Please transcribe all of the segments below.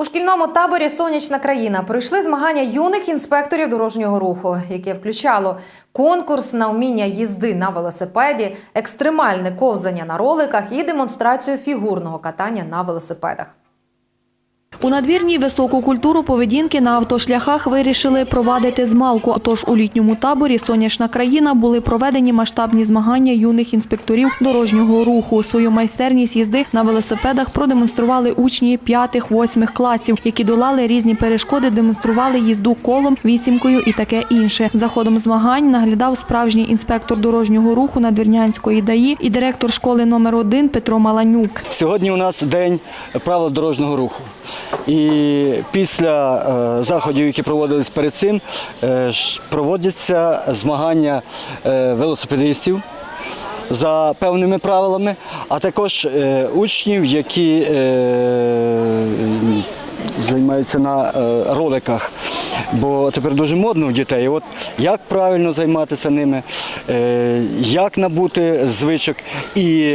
У шкільному таборі Сонячна країна пройшли змагання юних інспекторів дорожнього руху, яке включало конкурс на вміння їзди на велосипеді, екстремальне ковзання на роликах і демонстрацію фігурного катання на велосипедах. У надвірній високу культуру поведінки на автошляхах вирішили провадити змалку. Тож у літньому таборі Сонячна країна були проведені масштабні змагання юних інспекторів дорожнього руху. Свою майстерність їзди на велосипедах продемонстрували учні 5-8 класів, які долали різні перешкоди, демонстрували їзду колом, вісімкою і таке інше. За ходом змагань наглядав справжній інспектор дорожнього руху Надвірнянської ДАІ і директор школи номер 1 Петро Маланюк. Сьогодні у нас день правил дорожнього руху. І після е, заходів, які проводились перед цим, е, проводяться змагання е, велосипедистів за певними правилами, а також учнів, які займаються на роликах. Бо тепер дуже модно у дітей. От як правильно займатися ними, як набути звичок і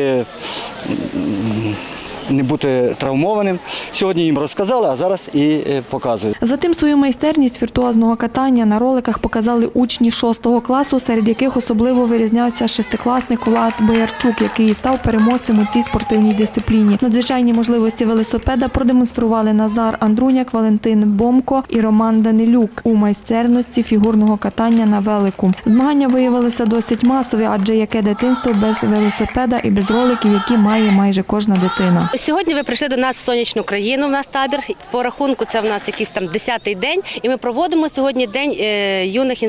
не бути травмованим. Сьогодні їм розказали, а зараз і е, показують. Затим свою майстерність віртуозного катання на роликах показали учні 6 класу, серед яких особливо вирізнявся шестикласник Влад Боярчук, який став переможцем у цій спортивній дисципліні. Надзвичайні можливості велосипеда продемонстрували Назар Андруняк, Валентин Бомко і Роман Данилюк у майстерності фігурного катання на велику. Змагання виявилися досить масові, адже яке дитинство без велосипеда і без роликів, які має майже кожна дитина. Сьогодні ви прийшли до нас в сонячну країну. в нас табір по рахунку. Це в нас якийсь там десятий день, і ми проводимо сьогодні день е, юних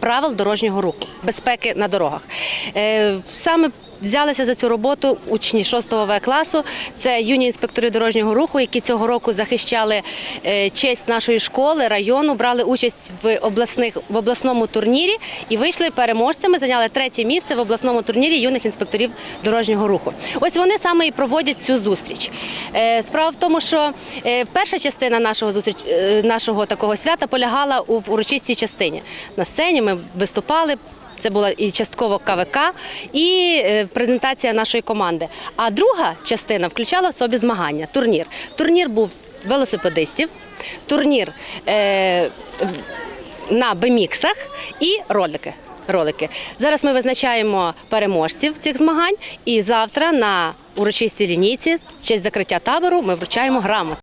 правил дорожнього руху, безпеки на дорогах. Е, Саме Взялися за цю роботу учні 6 В класу. Це юні інспектори дорожнього руху, які цього року захищали е, честь нашої школи, району, брали участь в обласних в обласному турнірі і вийшли переможцями. Зайняли третє місце в обласному турнірі юних інспекторів дорожнього руху. Ось вони саме і проводять цю зустріч. Е, Справа в тому, що е, перша частина нашого зустріч нашого такого свята полягала у урочистій частині. На сцені ми виступали. Це була і частково КВК, і е, презентація нашої команди. А друга частина включала в собі змагання, турнір. Турнір був велосипедистів, турнір е, на беміксах і ролики. Ролики. Зараз ми визначаємо переможців цих змагань, і завтра на урочистій лінійці, в честь закриття табору, ми вручаємо грамоти.